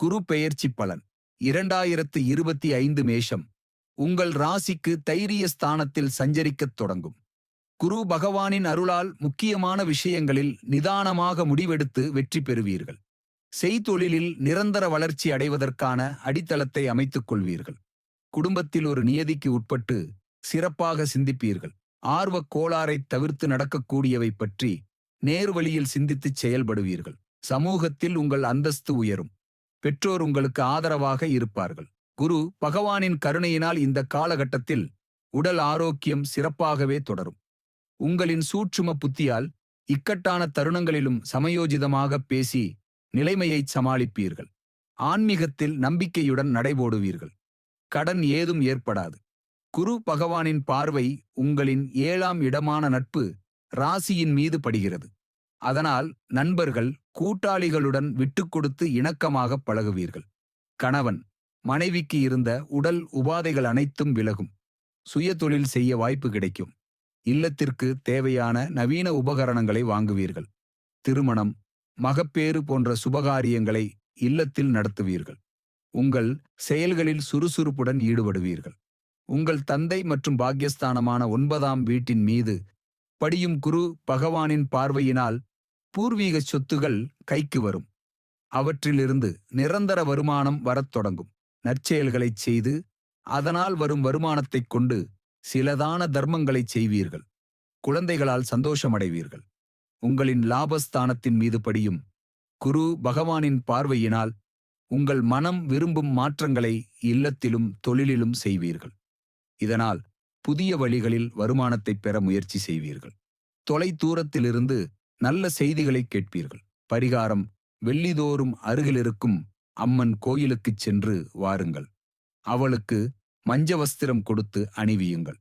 குரு பெயர்ச்சி பலன். இரண்டாயிரத்து இருபத்தி ஐந்து மேஷம். உங்கள் ராசிக்கு தைரிய ஸ்தானத்தில் சஞ்சரிக்கத் தொடங்கும். குரு பகவானின் அருளால் முக்கியமான விஷயங்களில் நிதானமாக முடிவெடுத்து வெற்றி பெறுவீர்கள். செய்தொழிலில் நிரந்தர வளர்ச்சி அடைவதற்கான அடித்தளத்தை அமைத்துக் கொள்வீர்கள். குடும்பத்தில் ஒரு நியதிக்கு உட்பட்டு சிறப்பாக சிந்திப்பீர்கள். ஆர்வக் கோளாறைத் தவிர்த்து நடக்கக்கூடியவை பற்றி நேர்வழியில் சிந்தித்துச் செயல்படுவீர்கள். சமூகத்தில் உங்கள் அந்தஸ்து உயரும். பெற்றோர் உங்களுக்கு ஆதரவாக இருப்பார்கள். குரு பகவானின் கருணையினால் இந்த காலகட்டத்தில் உடல் ஆரோக்கியம் சிறப்பாகவே தொடரும். உங்களின் சூட்சும புத்தியால் இக்கட்டான தருணங்களிலும் சமயோஜிதமாக பேசி நிலைமையைச் சமாளிப்பீர்கள். ஆன்மீகத்தில் நம்பிக்கையுடன் நடைபோடுவீர்கள். கடன் ஏதும் ஏற்படாது. குரு பகவானின் பார்வை உங்களின் ஏழாம் இடமான நட்பு ராசியின் மீது படுகிறது. அதனால் நண்பர்கள் கூட்டாளிகளுடன் விட்டுக்கொடுத்து இணக்கமாக பழகுவீர்கள். கணவன் மனைவிக்கு இருந்த உடல் உபாதைகள் அனைத்தும் விலகும். சுயதொழில் செய்ய வாய்ப்பு கிடைக்கும். இல்லத்திற்கு தேவையான நவீன உபகரணங்களை வாங்குவீர்கள். திருமணம் மகப்பேறு போன்ற சுபகாரியங்களை இல்லத்தில் நடத்துவீர்கள். உங்கள் செயல்களில் சுறுசுறுப்புடன் ஈடுபடுவீர்கள். உங்கள் தந்தை மற்றும் பாக்கியஸ்தானமான ஒன்பதாம் வீட்டின் மீது படியும் குரு பகவானின் பார்வையினால் பூர்வீக சொத்துகள் கைக்கு வரும். அவற்றிலிருந்து நிரந்தர வருமானம் வரத் தொடங்கும். நற்செயல்களைச் செய்து அதனால் வரும் வருமானத்தைக் கொண்டு சிலதான தர்மங்களைச் செய்வீர்கள். குழந்தைகளால் சந்தோஷமடைவீர்கள். உங்களின் லாபஸ்தானத்தின் மீது படியும் குரு பகவானின் பார்வையினால் உங்கள் மனம் விரும்பும் மாற்றங்களை இல்லத்திலும் தொழிலிலும் செய்வீர்கள். இதனால் புதிய வழிகளில் வருமானத்தைப் பெற முயற்சி செய்வீர்கள். தொலை தூரத்திலிருந்து நல்ல செய்திகளைக் கேட்பீர்கள். பரிகாரம் வெள்ளிதோறும் அருகிலிருக்கும் அம்மன் கோயிலுக்குச் சென்று வாருங்கள். அவளுக்கு மஞ்ச வஸ்திரம் கொடுத்து அணிவியுங்கள்.